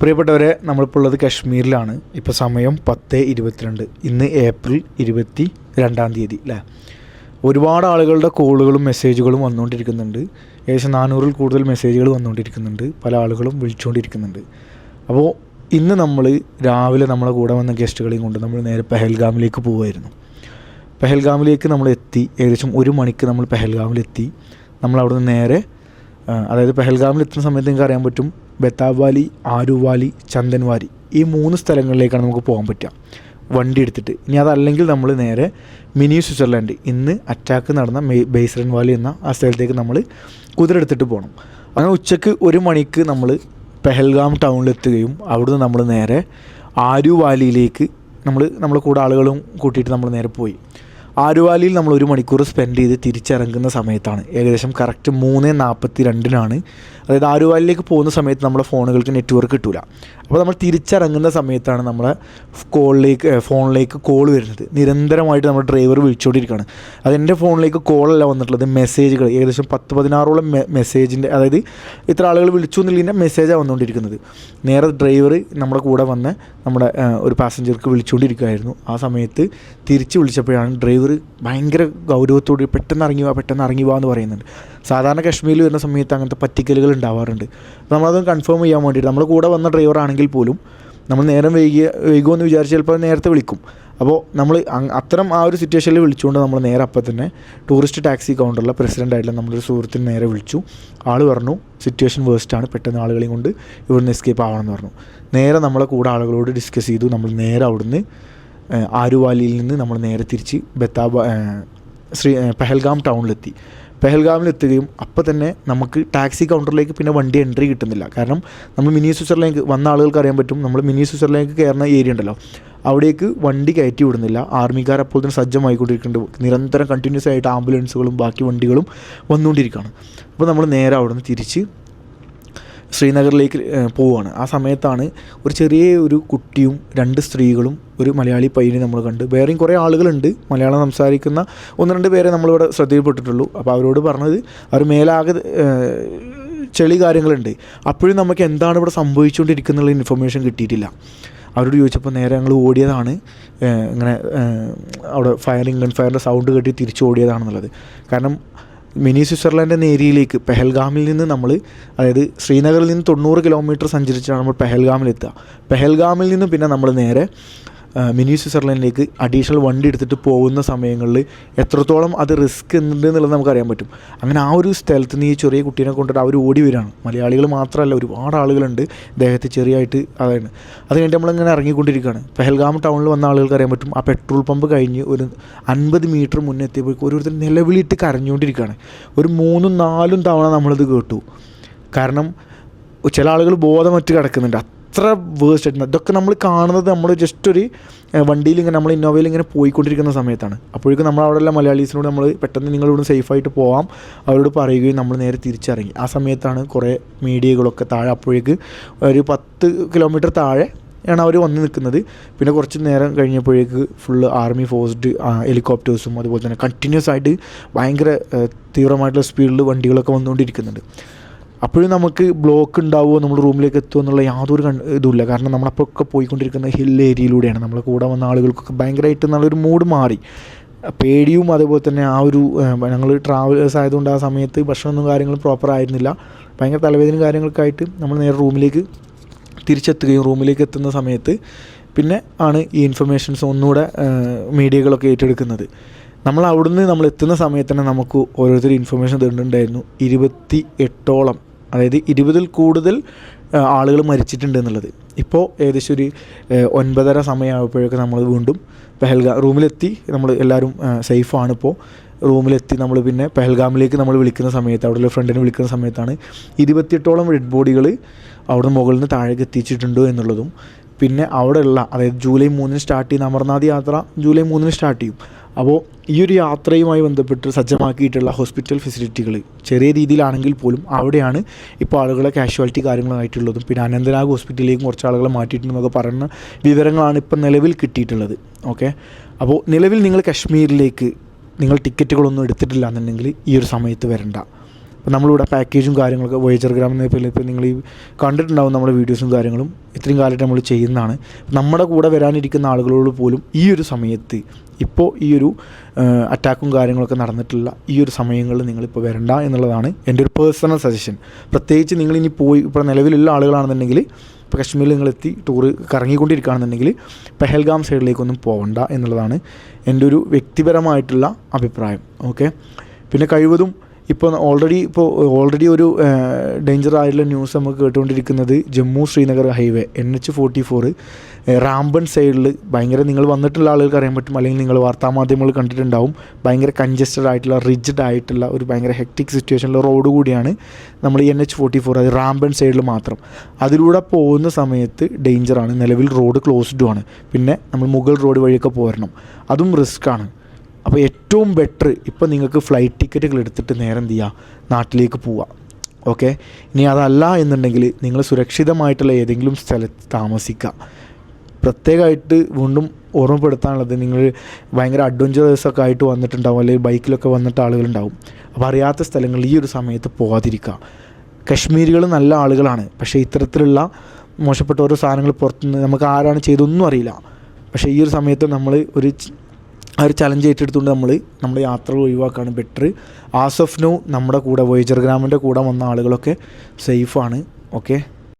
പ്രിയപ്പെട്ടവരെ നമ്മളിപ്പോൾ ഉള്ളത് കശ്മീരിലാണ്. ഇപ്പോൾ സമയം പത്ത് ഇരുപത്തിരണ്ട്. ഇന്ന് ഏപ്രിൽ ഇരുപത്തി രണ്ടാം തീയതി അല്ലേ ഒരുപാട് ആളുകളുടെ കോളുകളും മെസ്സേജുകളും വന്നുകൊണ്ടിരിക്കുന്നുണ്ട്. ഏകദേശം നാനൂറിൽ കൂടുതൽ മെസ്സേജുകൾ വന്നുകൊണ്ടിരിക്കുന്നുണ്ട്. പല ആളുകളും വിളിച്ചുകൊണ്ടിരിക്കുന്നുണ്ട്. അപ്പോൾ ഇന്ന് നമ്മൾ രാവിലെ നമ്മളെ കൂടെ വന്ന ഗസ്റ്റുകളെയും കൊണ്ട് നമ്മൾ നേരെ പെഹൽഗാമിലേക്ക് പോവുമായിരുന്നു പെഹൽഗാമിലേക്ക് നമ്മൾ എത്തി. ഏകദേശം ഒരു മണിക്ക് നമ്മൾ പെഹൽഗാമിലെത്തി. നമ്മൾ അവിടെ നേരെ അതായത് പെഹൽഗാമിൽ എത്തുന്ന സമയത്ത് നിങ്ങൾക്ക് അറിയാൻ പറ്റും ബെത്താബ് വാലി ആരുവാലി ചന്ദൻവാരി ഈ മൂന്ന് സ്ഥലങ്ങളിലേക്കാണ് നമുക്ക് പോകാൻ പറ്റുക. വണ്ടി എടുത്തിട്ട്. ഇനി അതല്ലെങ്കിൽ നമ്മൾ നേരെ മിനി സ്വിറ്റ്സർലാൻഡ്. ഇന്ന് അറ്റാക്ക് നടന്ന ബേസ്റൻ വാലി എന്ന ആ സ്ഥലത്തേക്ക് നമ്മൾ കുതിര എടുത്തിട്ട് പോകണം അങ്ങനെ ഉച്ചയ്ക്ക് ഒരു മണിക്ക് നമ്മൾ പെഹൽഗാം ടൗണിലെത്തുകയും അവിടുന്ന് നമ്മൾ നേരെ ആരു വാലിയിലേക്ക് നമ്മൾ നമ്മളെ കൂടെ ആളുകളും കൂട്ടിയിട്ട് നമ്മൾ നേരെ പോയി. ആരുവാലിയിൽ നമ്മൾ ഒരു മണിക്കൂർ സ്പെൻഡ് ചെയ്ത് തിരിച്ചിറങ്ങുന്ന സമയത്താണ്. ഏകദേശം കറക്റ്റ് മൂന്ന് നാൽപ്പത്തി രണ്ടിനാണ് അതായത് ആരുവാലിലേക്ക് പോകുന്ന സമയത്ത് നമ്മുടെ ഫോണുകൾക്ക് നെറ്റ്വർക്ക് കിട്ടില്ല അപ്പോൾ നമ്മൾ തിരിച്ചിറങ്ങുന്ന സമയത്താണ് നമ്മളെ കോളിലേക്ക് ഫോണിലേക്ക് കോൾ വരുന്നത്. നിരന്തരമായിട്ട് നമ്മുടെ ഡ്രൈവർ വിളിച്ചുകൊണ്ടിരിക്കുകയാണ്. അത് എന്റെ ഫോണിലേക്ക് കോളല്ല വന്നിട്ടുള്ളത് മെസ്സേജുകൾ ഏകദേശം പത്ത് പതിനാറോളം മെസ്സേജിന്റെ അതായത് ഇത്ര ആളുകൾ വിളിച്ചു എന്നുള്ളതിന്റെ മെസ്സേജാണ് വന്നുകൊണ്ടിരിക്കുന്നത്. നേരെ ഡ്രൈവർ നമ്മുടെ കൂടെ വന്ന് നമ്മുടെ ഒരു പാസഞ്ചർക്ക് വിളിച്ചുകൊണ്ടിരിക്കുകയായിരുന്നു. ആ സമയത്ത് തിരിച്ച് വിളിച്ചപ്പോഴാണ് ഡ്രൈവർ ഭയങ്കര ഗൗരവത്തോട് പെട്ടെന്ന് ഇറങ്ങി വാ പെട്ടെന്ന് ഇറങ്ങി വാ എന്ന് പറയുന്നുണ്ട്. സാധാരണ കശ്മീരിൽ വരുന്ന സമയത്ത് അങ്ങനത്തെ പറ്റിക്കലുകൾ ഉണ്ടാവാറുണ്ട്. നമ്മളതൊന്ന് നമ്മളത് കൺഫേം ചെയ്യാൻ വേണ്ടിയിട്ട് നമ്മൾ കൂടെ വന്ന ഡ്രൈവർ ആണെങ്കിൽ പോലും നമ്മൾ നേരം വൈകിയ വൈകുമെന്ന് വിചാരിച്ച് ചിലപ്പോൾ നേരത്തെ വിളിക്കും. അപ്പോൾ നമ്മൾ അത്തരം ആ ഒരു സിറ്റുവേഷനിൽ വിളിച്ചുകൊണ്ട് നമ്മൾ നേരെ അപ്പം തന്നെ ടൂറിസ്റ്റ് ടാക്സി കൗണ്ടറിലെ പ്രസിഡന്റ് ആയിട്ടുള്ള നമ്മളൊരു ഒരു നേരെ വിളിച്ചു. ആൾ പറഞ്ഞു സിറ്റുവേഷൻ വേസ്റ്റ് ആണ്. പെട്ടെന്ന് ആളുകളെയും കൊണ്ട് ഇവിടുന്ന് എസ്കേപ്പ് ആവണമെന്ന് പറഞ്ഞു. നേരെ നമ്മളെ കൂടെ ആളുകളോട് ഡിസ്കസ് ചെയ്തു. നമ്മൾ നേരെ അവിടുന്ന് ആരുവാലിയിൽ നിന്ന് നമ്മൾ നേരെ തിരിച്ച് ബത്താബ ശ്രീ പെഹൽഗാം ടൗണിലെത്തി. പെഹൽഗാമിലെത്തുകയും അപ്പോൾ തന്നെ നമുക്ക് ടാക്സി കൗണ്ടറിലേക്ക് പിന്നെ വണ്ടി എൻട്രി കിട്ടുന്നില്ല. കാരണം നമ്മൾ മിനി സ്വിറ്റ്സർലേക്ക് വന്ന ആളുകൾക്ക് അറിയാൻ പറ്റും നമ്മൾ മിനി സ്വിറ്റ്സർലേക്ക് കയറുന്ന ഏരിയ ഉണ്ടല്ലോ. അവിടേക്ക് വണ്ടി കയറ്റി വിടുന്നില്ല. ആർമിക്കാർ അപ്പോൾ തന്നെ സജ്ജമായിക്കൊണ്ടിരിക്കുന്നുണ്ട്. നിരന്തരം കണ്ടിന്യൂസ് ആയിട്ട് ആംബുലൻസുകളും ബാക്കി വണ്ടികളും വന്നുകൊണ്ടിരിക്കുകയാണ്. അപ്പോൾ നമ്മൾ നേരെ അവിടെ നിന്ന് തിരിച്ച് ശ്രീനഗറിലേക്ക് പോവുകയാണ്. ആ സമയത്താണ് ഒരു ചെറിയ ഒരു കുട്ടിയും രണ്ട് സ്ത്രീകളും ഒരു മലയാളി പയ്യനെ നമ്മൾ കണ്ട്. വേറെയും കുറേ ആളുകളുണ്ട്. മലയാളം സംസാരിക്കുന്ന ഒന്ന് രണ്ട് പേരെ നമ്മളിവിടെ ശ്രദ്ധയിൽപ്പെട്ടിട്ടുള്ളൂ. അപ്പോൾ അവരോട് പറഞ്ഞത് അവർ മേലാകെ ചെളി കാര്യങ്ങളുണ്ട്. അപ്പോഴും നമുക്ക് എന്താണ് ഇവിടെ സംഭവിച്ചുകൊണ്ടിരിക്കുന്നുള്ള ഇൻഫർമേഷൻ കിട്ടിയിട്ടില്ല. അവരോട് ചോദിച്ചപ്പോൾ നേരെ ഞങ്ങൾ ഓടിയതാണ്. ഇങ്ങനെ അവിടെ ഫയറിങ് ഗൺ ഫയറിന്റെ സൗണ്ട് കെട്ടി തിരിച്ച് ഓടിയതാണെന്നുള്ളത്. കാരണം മിനി സ്വിറ്റ്സർലാൻഡ് എന്ന ഏരിയയിലേക്ക് പെഹൽഗാമിൽ നിന്ന് നമ്മൾ അതായത് ശ്രീനഗറിൽ നിന്ന് തൊണ്ണൂറ് കിലോമീറ്റർ സഞ്ചരിച്ചാണ് നമ്മൾ പെഹൽഗാമിൽ എത്തുക പെഹൽഗാമിൽ നിന്ന് പിന്നെ നമ്മൾ നേരെ മിനി സ്വിറ്റ്സർലൻഡിലേക്ക് അഡീഷണൽ വണ്ടി എടുത്തിട്ട് പോകുന്ന സമയങ്ങളിൽ എത്രത്തോളം അത് റിസ്ക് ഉണ്ട് എന്നുള്ളത് നമുക്കറിയാൻ പറ്റും. അങ്ങനെ ആ ഒരു സ്ഥലത്ത് നിന്ന് ഈ ചെറിയ കുട്ടീനെ കൊണ്ടിട്ട് അവർ ഓടി വരികയാണ്. മലയാളികൾ മാത്രമല്ല ഒരുപാട് ആളുകളുണ്ട് ദേഹത്ത് ചെറിയായിട്ട് അതാണ് അത് കഴിഞ്ഞിട്ട് നമ്മളിങ്ങനെ ഇറങ്ങിക്കൊണ്ടിരിക്കുകയാണ്. പെഹൽഗാം ടൗണിൽ വന്ന ആളുകൾക്ക് അറിയാൻ പറ്റും ആ പെട്രോൾ പമ്പ് കഴിഞ്ഞ് ഒരു അൻപത് മീറ്റർ മുന്നേ എത്തിയപ്പോഴേക്കും ഓരോരുത്തർ നിലവിളിയിട്ട് കരഞ്ഞുകൊണ്ടിരിക്കുകയാണ്. ഒരു മൂന്നും നാലും തവണ നമ്മളിത് കേട്ടു. കാരണം ചില ആളുകൾ ബോധമറ്റ് കിടക്കുന്നുണ്ട്. അത്ര വേഴ്സ് ആയിട്ട് ഇതൊക്കെ നമ്മൾ കാണുന്നത് നമ്മൾ ജസ്റ്റ് ഒരു വണ്ടിയിൽ ഇങ്ങനെ നമ്മൾ ഇന്നോവയിൽ ഇങ്ങനെ പോയിക്കൊണ്ടിരിക്കുന്ന സമയത്താണ്. അപ്പോഴേക്കും നമ്മൾ അവിടെയുള്ള മലയാളീസിനോട് നമ്മൾ പെട്ടെന്ന് നിങ്ങളിവിടെ സേഫായിട്ട് പോവാം. അവരോട് പറയുകയും നമ്മൾ നേരെ തിരിച്ചിറങ്ങി. ആ സമയത്താണ് കുറേ മീഡിയകളൊക്കെ താഴെ അപ്പോഴേക്ക് ഒരു പത്ത് കിലോമീറ്റർ താഴെ ആണ് അവർ വന്ന് നിൽക്കുന്നത്. പിന്നെ കുറച്ച് നേരം കഴിഞ്ഞപ്പോഴേക്ക് ഫുള്ള് ആർമി ഫോഴ്സ്ഡ് ഹെലികോപ്റ്റേഴ്സും അതുപോലെ തന്നെ കണ്ടിന്യൂസ് ആയിട്ട് ഭയങ്കര തീവ്രമായിട്ടുള്ള സ്പീഡിൽ വണ്ടികളൊക്കെ വന്നുകൊണ്ടിരിക്കുന്നുണ്ട്. അപ്പോഴും നമുക്ക് ബ്ലോക്ക് ഉണ്ടാവുമോ? നമ്മൾ റൂമിലേക്ക് എത്തുമോ എന്നുള്ള യാതൊരു ഇതുമില്ല. കാരണം നമ്മളപ്പോൾ ഒക്കെ പോയിക്കൊണ്ടിരിക്കുന്ന ഹിൽ ഏരിയയിലൂടെയാണ് നമ്മളെ കൂടെ വന്ന ആളുകൾക്കൊക്കെ ഭയങ്കരമായിട്ട് നല്ലൊരു മൂഡ് മാറി. പേടിയും അതേപോലെ തന്നെ ആ ഒരു ഞങ്ങൾ ട്രാവലേഴ്സ് ആയതുകൊണ്ട് ആ സമയത്ത് ഭക്ഷണമൊന്നും കാര്യങ്ങളും പ്രോപ്പർ ആയിരുന്നില്ല. ഭയങ്കര തലവേദനയും കാര്യങ്ങളൊക്കെ ആയിട്ട് നമ്മൾ നേരെ റൂമിലേക്ക് തിരിച്ചെത്തുകയും റൂമിലേക്ക് എത്തുന്ന സമയത്ത് പിന്നെ ആണ് ഈ ഇൻഫർമേഷൻസ് ഒന്നുകൂടെ മീഡിയകളൊക്കെ ഏറ്റെടുക്കുന്നത്. നമ്മൾ അവിടുന്ന് നമ്മൾ എത്തുന്ന സമയത്ത് തന്നെ നമുക്ക് ഓരോരുത്തർ ഇൻഫർമേഷൻ തരുന്നുണ്ടായിരുന്നു ഇരുപത്തി എട്ടോളം അതായത് ഇരുപതിൽ കൂടുതൽ ആളുകൾ മരിച്ചിട്ടുണ്ട് എന്നുള്ളത്. ഇപ്പോൾ ഏകദേശം ഒരു ഒൻപതര സമയമായപ്പോഴൊക്കെ നമ്മൾ വീണ്ടും പെഹൽഗാം റൂമിലെത്തി നമ്മൾ എല്ലാവരും സേഫാണ് ഇപ്പോൾ റൂമിലെത്തി നമ്മൾ പിന്നെ പെഹൽഗാമിലേക്ക് നമ്മൾ വിളിക്കുന്ന സമയത്ത് അവിടെയുള്ള ഫ്രണ്ടിനെ വിളിക്കുന്ന സമയത്താണ് ഇരുപത്തിയെട്ടോളം ഡെഡ് ബോഡികൾ അവിടെ മുകളിൽ നിന്ന് താഴേക്ക് എത്തിച്ചിട്ടുണ്ടോ എന്നുള്ളതും. പിന്നെ അവിടെയുള്ള അതായത് ജൂലൈ മൂന്നിന് സ്റ്റാർട്ട് ചെയ്യുന്ന അമർനാഥ് യാത്ര ജൂലൈ മൂന്നിന് സ്റ്റാർട്ട് ചെയ്യും. അപ്പോൾ ഈ ഒരു യാത്രയുമായി ബന്ധപ്പെട്ട് സജ്ജമാക്കിയിട്ടുള്ള ഹോസ്പിറ്റൽ ഫെസിലിറ്റികൾ ചെറിയ രീതിയിലാണെങ്കിൽ പോലും അവിടെയാണ് ഇപ്പോൾ ആളുകളെ കാഷ്വാലിറ്റി കാര്യങ്ങളായിട്ടുള്ളതും. പിന്നെ അനന്തനാഗ് ഹോസ്പിറ്റലിലേക്കും കുറച്ച് ആളുകളെ മാറ്റിയിട്ടുണ്ടെന്നൊക്കെ പറയുന്ന വിവരങ്ങളാണ് ഇപ്പം നിലവിൽ കിട്ടിയിട്ടുള്ളത്. ഓക്കെ അപ്പോൾ നിലവിൽ നിങ്ങൾ കശ്മീരിലേക്ക് നിങ്ങൾ ടിക്കറ്റുകളൊന്നും എടുത്തിട്ടില്ല എന്നുണ്ടെങ്കിൽ ഈ ഒരു സമയത്ത് വരണ്ട. അപ്പോൾ നമ്മളിവിടെ പാക്കേജും കാര്യങ്ങളൊക്കെ വോയേജർ ഗ്രാം എന്ന പേരിൽ ഇപ്പോൾ നിങ്ങൾ ഈ കണ്ടിട്ടുണ്ടാവും നമ്മുടെ വീഡിയോസും കാര്യങ്ങളും. ഇത്രയും കാലമായിട്ട് നമ്മൾ ചെയ്യുന്നതാണ്. നമ്മുടെ കൂടെ വരാനിരിക്കുന്ന ആളുകളോട് പോലും ഈ ഒരു സമയത്ത് ഇപ്പോൾ ഈ ഒരു അറ്റാക്കും കാര്യങ്ങളൊക്കെ നടന്നിട്ടുള്ള ഈ ഒരു സമയങ്ങളിൽ നിങ്ങളിപ്പോൾ വരണ്ട എന്നുള്ളതാണ് എന്റെ ഒരു പേഴ്സണൽ സജഷൻ പ്രത്യേകിച്ച് നിങ്ങളിനി പോയി ഇപ്പോൾ നിലവിലുള്ള ആളുകളാണെന്നുണ്ടെങ്കിൽ ഇപ്പോൾ കശ്മീരിൽ നിങ്ങളെത്തി ടൂറ് കറങ്ങിക്കൊണ്ടിരിക്കുകയാണെന്നുണ്ടെങ്കിൽ പെഹൽഗാം സൈഡിലേക്കൊന്നും പോകണ്ട എന്നുള്ളതാണ് എന്റെ ഒരു വ്യക്തിപരമായിട്ടുള്ള അഭിപ്രായം. ഓക്കെ പിന്നെ കഴിവതും ഇപ്പോൾ ഓൾറെഡി ഇപ്പോൾ ഓൾറെഡി ഒരു ഡേഞ്ചർ ആയിട്ടുള്ള ന്യൂസ് നമുക്ക് കേട്ടുകൊണ്ടിരിക്കുന്നത് Jammu Srinagar highway N H forty four Ramban സൈഡിൽ ഭയങ്കര നിങ്ങൾ വന്നിട്ടുള്ള ആളുകൾക്ക് അറിയാൻ പറ്റും. അല്ലെങ്കിൽ നിങ്ങൾ വാർത്താമാധ്യമങ്ങൾ കണ്ടിട്ടുണ്ടാവും. ഭയങ്കര കൺജസ്റ്റഡ് ആയിട്ടുള്ള റിജിഡ് ആയിട്ടുള്ള ഒരു ഭയങ്കര ഹെക്ടിക് സിറ്റുവേഷനിലെ റോഡ് കൂടിയാണ് നമ്മൾ എൻ എച്ച് ഫോർട്ടി ഫോർ അത് റാംബൺ സൈഡിൽ മാത്രം. അതിലൂടെ പോകുന്ന സമയത്ത് ഡേഞ്ചറാണ് നിലവിൽ റോഡ് ക്ലോസ്ഡും ആണ്. പിന്നെ നമ്മൾ മുഗൾ റോഡ് വഴിയൊക്കെ പോരണം. അതും റിസ്ക്കാണ് അപ്പോൾ ഏറ്റവും ബെറ്റർ ഇപ്പോൾ നിങ്ങൾക്ക് ഫ്ലൈറ്റ് ടിക്കറ്റുകൾ എടുത്തിട്ട് നേരെ എന്ത് ചെയ്യുക നാട്ടിലേക്ക് പോവുക ഓക്കെ ഇനി അതല്ല എന്നുണ്ടെങ്കിൽ നിങ്ങൾ സുരക്ഷിതമായിട്ടുള്ള ഏതെങ്കിലും സ്ഥലത്ത് താമസിക്കുക പ്രത്യേകമായിട്ട് വീണ്ടും ഓർമ്മപ്പെടുത്താനുള്ളത് നിങ്ങൾ ഭയങ്കര അഡ്വഞ്ചറേഴ്സ് ഒക്കെ ആയിട്ട് വന്നിട്ടുണ്ടാവും അല്ലെങ്കിൽ ബൈക്കിലൊക്കെ വന്നിട്ട് ആളുകളുണ്ടാവും. അപ്പോൾ അറിയാത്ത സ്ഥലങ്ങളിൽ ഈ ഒരു സമയത്ത് പോകാതിരിക്കുക കശ്മീരികൾ നല്ല ആളുകളാണ്. പക്ഷേ ഇത്തരത്തിലുള്ള മോശപ്പെട്ട ഓരോ സാധനങ്ങൾ പുറത്തുനിന്ന് നമുക്ക് ആരാണ് ചെയ്തൊന്നും അറിയില്ല. പക്ഷേ ഈ ഒരു സമയത്ത് നമ്മൾ ഒരു ആ ഒരു ചലഞ്ച് ഏറ്റെടുത്തുകൊണ്ട് നമ്മൾ നമ്മുടെ യാത്ര ഒഴിവാക്കുകയാണ് ബെറ്റർ ആസ് ഓഫ് നോ നമ്മുടെ കൂടെ വോയേജർ ഗ്രാമിന്റെ കൂടെ വന്ന ആളുകളൊക്കെ സേഫാണ് ഓക്കെ